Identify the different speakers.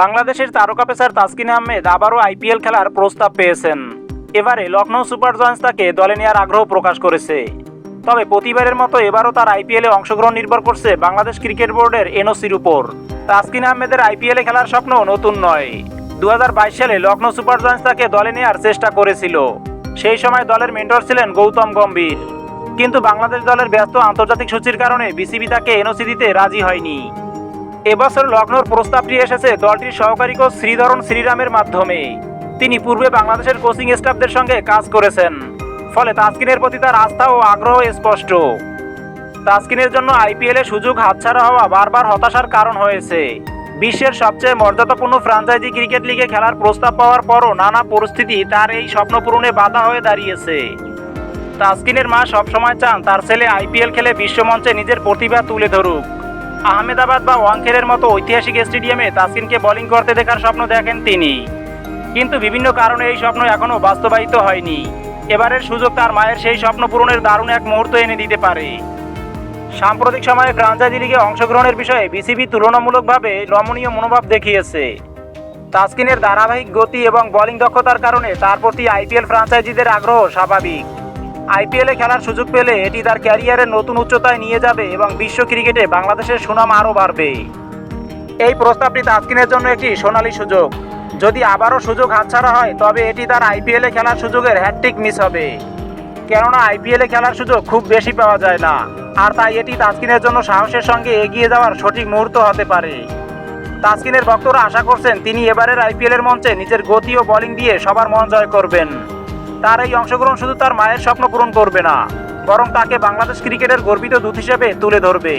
Speaker 1: বাংলাদেশের তারকা পেসার তাসকিন আহমেদ আবারও আইপিএল খেলার প্রস্তাব পেয়েছেন। এবারে লখনৌ সুপার জয়েন্টস তাকে দলে নেওয়ার আগ্রহ প্রকাশ করেছে। তবে প্রতিবারের মতো এবারও তার আইপিএলে অংশগ্রহণ নির্ভর করছে বাংলাদেশ ক্রিকেট বোর্ডের এনওসির উপর। তাসকিন আহমেদের আইপিএলে খেলার স্বপ্ন নতুন নয়। দু সালে লখনৌ সুপার জয়েন্টস তাকে দলে নেওয়ার চেষ্টা করেছিল। সেই সময় দলের মেন্টর ছিলেন গৌতম গম্ভীর। কিন্তু বাংলাদেশ দলের ব্যস্ত আন্তর্জাতিক সূচির কারণে বিসিবি তাকে এনওসি দিতে রাজি হয়নি। এবছর লখনৌর প্রস্তাবটি এসেছে দলটির সহকারী কোচ শ্রীধরন শ্রীরামের মাধ্যমে। তিনি পূর্বে বাংলাদেশের কোচিং স্টাফদের সঙ্গে কাজ করেছেন, ফলে তাসকিনের প্রতি তার আস্থা ও আগ্রহ স্পষ্ট। তাসকিনের জন্য আইপিএলে সুযোগ হাতছাড়া হওয়া বারবার হতাশার কারণ হয়েছে। বিশ্বের সবচেয়ে মর্যাদাপূর্ণ ফ্রাঞ্চাইজি ক্রিকেট লিগে খেলার প্রস্তাব পাওয়ার পরও নানা পরিস্থিতি তার এই স্বপ্ন পূরণে বাধা হয়ে দাঁড়িয়েছে। তাসকিনের মা সবসময় চান তার ছেলে আইপিএল খেলে বিশ্বমঞ্চে নিজের প্রতিভা তুলে ধরুক। আহমেদাবাদ বা ওয়াংখেড়ের মতো ঐতিহাসিক স্টেডিয়ামে তাসকিনকে বোলিং করতে দেখার স্বপ্ন দেখেন তিনি। কিন্তু বিভিন্ন কারণে এই স্বপ্ন এখনও বাস্তবায়িত হয়নি। এবারের সুযোগ তার মায়ের সেই স্বপ্ন পূরণের দারুণ এক মুহূর্ত এনে দিতে পারে। সাম্প্রতিক সময়ে ফ্রাঞ্চাইজি লিগে অংশগ্রহণের বিষয়ে বিসিবি তুলনামূলকভাবে নমনীয় মনোভাব দেখিয়েছে। তাসকিনের ধারাবাহিক গতি এবং বোলিং দক্ষতার কারণে তার প্রতি আইপিএল ফ্রাঞ্চাইজিদের আগ্রহ স্বাভাবিক। আইপিএলে খেলার সুযোগ পেলে এটি তার ক্যারিয়ারের নতুন উচ্চতায় নিয়ে যাবে এবং বিশ্ব ক্রিকেটে বাংলাদেশের সুনাম আরও বাড়বে। এই প্রস্তাবটি তাসকিনের জন্য একটি সোনালী সুযোগ। যদি আবারও সুযোগ হাতছাড়া হয়, তবে এটি তার আইপিএলে খেলার সুযোগের হ্যাট্রিক মিস হবে। কেননা, আইপিএলে খেলার সুযোগ খুব বেশি পাওয়া যায় না। আর তাই এটি তাসকিনের জন্য সাহসের সঙ্গে এগিয়ে যাওয়ার সঠিক মুহূর্ত হতে পারে। তাসকিনের ভক্তরা আশা করছেন, তিনি এবারের আইপিএলের মঞ্চে নিজের গতি ও বোলিং দিয়ে সবার মন জয় করবেন। তার এই অংশগ্রহণ শুধু তার মায়ের স্বপ্ন পূরণ করবে না, বরং তাকে বাংলাদেশ ক্রিকেটের গর্বিত দূত হিসেবে তুলে ধরবে।